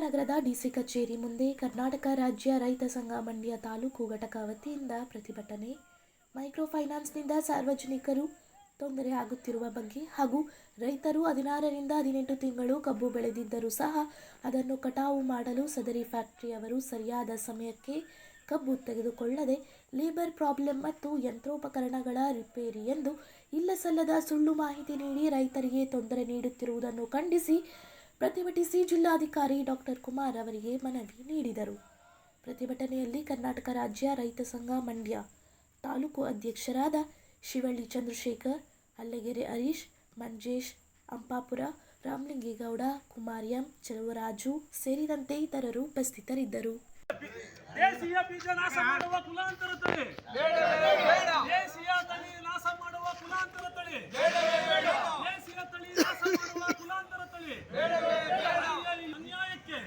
ನಗರದ ಡಿಸಿ ಕಚೇರಿ ಮುಂದೆ ಕರ್ನಾಟಕ ರಾಜ್ಯ ರೈತ ಸಂಘ ಮಂಡ್ಯ ತಾಲೂಕು ಘಟಕ ವತಿಯಿಂದ ಪ್ರತಿಭಟನೆ. ಮೈಕ್ರೋ ಫೈನಾನ್ಸ್ನಿಂದ ಸಾರ್ವಜನಿಕರು ತೊಂದರೆ ಆಗುತ್ತಿರುವ ಬಗ್ಗೆ ಹಾಗೂ ರೈತರು ಹದಿನಾರರಿಂದ ಹದಿನೆಂಟು ತಿಂಗಳು ಕಬ್ಬು ಬೆಳೆದಿದ್ದರೂ ಸಹ ಅದನ್ನು ಕಟಾವು ಮಾಡಲು ಸದರಿ ಫ್ಯಾಕ್ಟರಿಯವರು ಸರಿಯಾದ ಸಮಯಕ್ಕೆ ಕಬ್ಬು ತೆಗೆದುಕೊಳ್ಳದೆ ಲೇಬರ್ ಪ್ರಾಬ್ಲಮ್ ಮತ್ತು ಯಂತ್ರೋಪಕರಣಗಳ ರಿಪೇರಿ ಎಂದು ಇಲ್ಲಸಲ್ಲದ ಸುಳ್ಳು ಮಾಹಿತಿ ನೀಡಿ ರೈತರಿಗೆ ತೊಂದರೆ ನೀಡುತ್ತಿರುವುದನ್ನು ಖಂಡಿಸಿ ಪ್ರತಿಭಟಿಸಿ ಜಿಲ್ಲಾಧಿಕಾರಿ ಡಾಕ್ಟರ್ ಕುಮಾರ್ ಅವರಿಗೆ ಮನವಿ ನೀಡಿದರು. ಪ್ರತಿಭಟನೆಯಲ್ಲಿ ಕರ್ನಾಟಕ ರಾಜ್ಯ ರೈತ ಸಂಘ ಮಂಡ್ಯ ತಾಲೂಕು ಅಧ್ಯಕ್ಷರಾದ ಶಿವಳ್ಳಿ ಚಂದ್ರಶೇಖರ್ ಅಲ್ಲಗೆರೆ ಹರೀಶ್ ಮಂಜೇಶ್ ಅಂಪಾಪುರ ರಾಮಲಿಂಗೇಗೌಡ ಕುಮಾರ್ ಎಂ ಚೆಲುವರಾಜು ಸೇರಿದಂತೆ ಇತರರು ಉಪಸ್ಥಿತರಿದ್ದರು. ದೇಶೀಯ ಬೀಜ ನಾಶ ಮಾಡುವ ಕುಲಾಂತರ ತಳಿ. ದೇಶೀಯ ತಳಿ ನಾಶ ಮಾಡುವ ಕುಲಾಂತರ ತಳಿ ದೇಶೀಯ ತಳಿ ನಾಶ ಮಾಡುವ ಕುಲಾಂತರ ತಳಿ ತಳಿಯಲ್ಲಿ ಅನ್ಯಾಯಕ್ಕೆ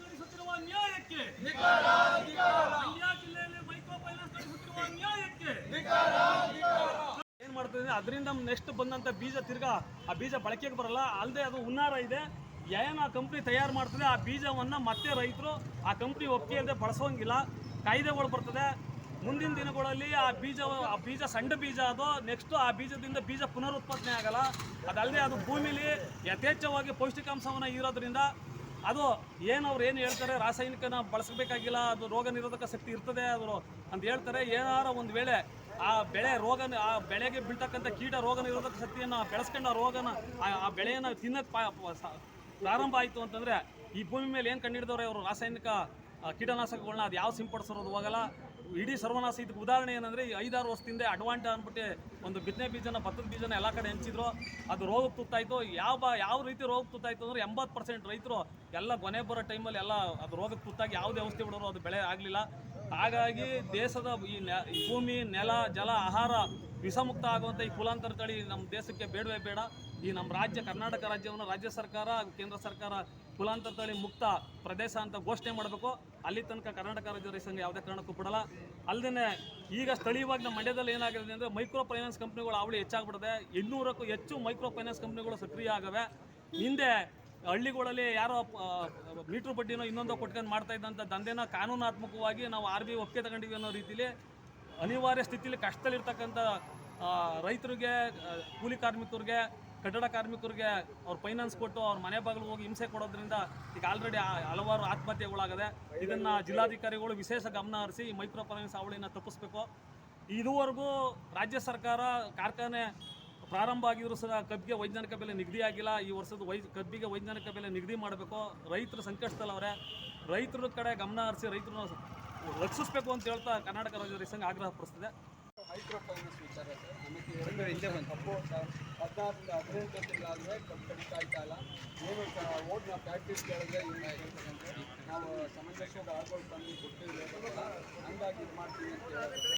ನಡೆಸುತ್ತಿರುವ ಅನ್ಯಾಯಕ್ಕೆ ಮಂಡ್ಯ ಜಿಲ್ಲೆಯಲ್ಲಿ ಮೈಕ್ರೋ ಫೈನಾನ್ಸ್ ನಡೆಸುತ್ತಿರುವ ಅನ್ಯಾಯಕ್ಕೆ ಏನ್ ಮಾಡ್ತದೆ ಅದರಿಂದ ನೆಕ್ಸ್ಟ್ ಬಂದಂತ ಬೀಜ ತಿರ್ಗಾ ಆ ಬೀಜ ಬಳಕೆಗೆ ಬರಲ್ಲ. ಅಲ್ಲದೆ ಅದು ಹುನ್ನಾರ ಇದೆ. ಏನು ಆ ಕಂಪ್ನಿ ತಯಾರು ಮಾಡ್ತದೆ. ಆ ಬೀಜವನ್ನ ಮತ್ತೆ ರೈತರು ಆ ಕಂಪ್ನಿ ಒಪ್ಪಿಗೆ ಇಲ್ಲದೆ ಬಳಸೋಂಗಿಲ್ಲ. ಕಾಯ್ದೆಗಳು ಬರ್ತದೆ. ಮುಂದಿನ ದಿನಗಳಲ್ಲಿ ಆ ಬೀಜ ಆ ಬೀಜ ಸಣ್ಣ ಬೀಜ ಅದು. ನೆಕ್ಸ್ಟ್ ಆ ಬೀಜದಿಂದ ಬೀಜ ಪುನರುತ್ಪಾದನೆ ಆಗಲ್ಲ. ಅದಲ್ಲದೆ ಅದು ಭೂಮಿಲಿ ಯಥೇಚ್ಛವಾಗಿ ಪೌಷ್ಟಿಕಾಂಶವನ್ನು ಇರೋದ್ರಿಂದ ಅದು ಏನು ಅವ್ರು ಏನು ಹೇಳ್ತಾರೆ? ರಾಸಾಯನಿಕನ ಬಳಸಬೇಕಾಗಿಲ್ಲ. ಅದು ರೋಗ ನಿರೋಧಕ ಶಕ್ತಿ ಇರ್ತದೆ ಅದು ಅಂತ ಹೇಳ್ತಾರೆ. ಏನಾರ ಒಂದು ವೇಳೆ ಆ ಬೆಳೆ ರೋಗ ಆ ಬೆಳೆಗೆ ಬೀಳ್ತಕ್ಕಂಥ ಕೀಟ ರೋಗ ನಿರೋಧಕ ಶಕ್ತಿಯನ್ನು ಬೆಳೆಸ್ಕೊಂಡು ಆ ರೋಗನ, ಆ- ಬೆಳೆಯನ್ನು ತಿನ್ನಕ್ಕೆ ಪ್ರಾರಂಭ ಆಯಿತು ಅಂತಂದರೆ ಈ ಭೂಮಿ ಮೇಲೆ ಏನು ಕಂಡಿಡಿದವ್ರೆ ಅವರು? ರಾಸಾಯನಿಕ ಕೀಟನಾಶಕಗಳನ್ನ ಅದು ಯಾವ ಸಿಂಪಡಿಸೋದು ಹೋಗಲ್ಲ. ಇಡೀ ಸರ್ವನಾಶ ಇದಕ್ಕೆ ಉದಾಹರಣೆ ಏನಂದರೆ ಈ ಐದಾರು ವರ್ಷದಿಂದ ಅಡ್ವಾಂಟ ಅಂದ್ಬಿಟ್ಟು ಒಂದು ಬಿತ್ತನೆ ಬೀಜನ, ಭತ್ತದ ಬೀಜನ ಎಲ್ಲ ಕಡೆ ಹಂಚಿದ್ರು. ಅದು ರೋಗಕ್ಕೆ ತುತ್ತಾಯಿತು. ಯಾವ ಯಾವ ರೀತಿ ರೋಗಕ್ಕೆ ತುತ್ತಾಯಿತು ಅಂದರೆ ಎಂಬತ್ತು ಪರ್ಸೆಂಟ್ ರೈತರು ಎಲ್ಲ ಕೊನೆ ಬರೋ ಟೈಮಲ್ಲಿ ಎಲ್ಲ ಅದು ರೋಗಕ್ಕೆ ತುತ್ತಾಗಿ ಯಾವುದೇ ಔಷಧಿ ಬಿಡೋರು ಅದು ಬೆಳೆ ಆಗಲಿಲ್ಲ. ಹಾಗಾಗಿ ದೇಶದ ಈ ಭೂಮಿ, ನೆಲ, ಜಲ, ಆಹಾರ ವಿಷಮುಕ್ತ ಆಗುವಂಥ ಈ ಕುಲಾಂತರ ತಳಿ ನಮ್ಮ ದೇಶಕ್ಕೆ ಬೇಡವೇ ಬೇಡ. ಈ ನಮ್ಮ ರಾಜ್ಯ, ಕರ್ನಾಟಕ ರಾಜ್ಯವನ್ನು ರಾಜ್ಯ ಸರ್ಕಾರ ಕೇಂದ್ರ ಸರ್ಕಾರ ಕುಲಾಂತರ ತಳಿ ಮುಕ್ತ ಪ್ರದೇಶ ಅಂತ ಘೋಷಣೆ ಮಾಡಬೇಕು. ಅಲ್ಲಿ ತನಕ ಕರ್ನಾಟಕ ರಾಜ್ಯ ಸಂಘ ಯಾವುದೇ ಕಾರಣಕ್ಕೂ ಬಿಡಲ್ಲ. ಅಲ್ಲದೆ ಈಗ ಸ್ಥಳೀಯವಾಗಿ ನಮ್ಮ ಮಂಡ್ಯದಲ್ಲಿ ಏನಾಗಿದೆ ಅಂದರೆ ಮೈಕ್ರೋ ಫೈನಾನ್ಸ್ ಕಂಪ್ನಿಗಳು ಅವಳಿ ಹೆಚ್ಚಾಗ್ಬಿಡದೆ ಇನ್ನೂರಕ್ಕೂ ಹೆಚ್ಚು ಮೈಕ್ರೋ ಫೈನಾನ್ಸ್ ಕಂಪ್ನಿಗಳು ಸಕ್ರಿಯ ಆಗವೆ. ಹಿಂದೆ ಹಳ್ಳಿಗಳಲ್ಲಿ ಯಾರೋ ಮೀಟ್ರ್ ಬಡ್ಡಿನೋ ಇನ್ನೊಂದೋ ಕೊಟ್ಕೊಂಡು ಮಾಡ್ತಾ ಇದ್ದಂಥ ದಂಧೆನ ಕಾನೂನಾತ್ಮಕವಾಗಿ ನಾವು ಆರ್ ಬಿ ಒಪ್ಪಿಗೆ ತಗೊಂಡಿವಿ ಅನ್ನೋ ರೀತಿಲಿ ಅನಿವಾರ್ಯ ಸ್ಥಿತಿಲಿ ಕಷ್ಟದಲ್ಲಿರ್ತಕ್ಕಂಥ ರೈತರಿಗೆ ಕೂಲಿ ಕಾರ್ಮಿಕರಿಗೆ, ಕಟ್ಟಡ ಕಾರ್ಮಿಕರಿಗೆ ಅವ್ರು ಫೈನಾನ್ಸ್ ಕೊಟ್ಟು ಅವ್ರ ಮನೆ ಬಾಗಿಲು ಹೋಗಿ ಹಿಂಸೆ ಕೊಡೋದ್ರಿಂದ ಈಗ ಆಲ್ರೆಡಿ ಹಲವಾರು ಆತ್ಮಹತ್ಯೆಗಳಾಗಿದೆ ಇದನ್ನು ಜಿಲ್ಲಾಧಿಕಾರಿಗಳು ವಿಶೇಷ ಗಮನ ಹರಿಸಿ ಮೈಕ್ರೋ ಫೈನಾನ್ಸ್ ಅವಳಿನ ತಪ್ಪಿಸ್ಬೇಕು. ಇದುವರೆಗೂ ರಾಜ್ಯ ಸರ್ಕಾರ ಕಾರ್ಖಾನೆ ಪ್ರಾರಂಭ ಆಗಿದ್ರು ಸಹ ಕಬ್ಬಿಗೆ ವೈಜ್ಞಾನಿಕ ಬೆಲೆ ನಿಗದಿ ಆಗಿಲ್ಲ. ಈ ವರ್ಷದ ವೈ ಕಬ್ಬಿಗೆ ವೈಜ್ಞಾನಿಕ ಬೆಲೆ ನಿಗದಿ ಮಾಡಬೇಕು. ರೈತರು ಸಂಕಷ್ಟದಲ್ಲವ್ರೆ. ರೈತರ ಕಡೆ ಗಮನ ಹರಿಸಿ ರೈತರನ್ನ ರಕ್ಷಿಸಬೇಕು ಅಂತ ಹೇಳ್ತಾ ಕರ್ನಾಟಕ ರಾಜ್ಯ ರೈತ ಸಂಘ ಆಗ್ರಹ ಪಡಿಸ್ತಿದೆ. ಮೈಕ್ರೋ ಫೈನಾನ್ಸ್ ವಿಚಾರ ಸರ್ ಕಬ್ಬು ಹದಿನಾರರಿಂದ ಹದಿನೆಂಟು ತಿಂಗಳಾದರೆ ಕಬ್ಬು ಕಡಿತ ಆಯ್ತಾ ಇಲ್ಲ ಏನು ಓಟ್ನ ಪ್ರಾಕ್ಟೀಸ್ ಕೇಳಿದ್ರೆ ಇವನ್ನ ಹೇಳ್ಬೇಕಂತೆ ನಾವು ಸಮಂಜಸದ ಆಗೋಲ್ ತಂದು ಕೊಟ್ಟಿದ್ದೇವೆ ಹಂಗಾಗಿ ಇದು ಮಾಡ್ತೀವಿ ಅಂತ ಸಬ್ಸ್ಕ್ರೈಬ್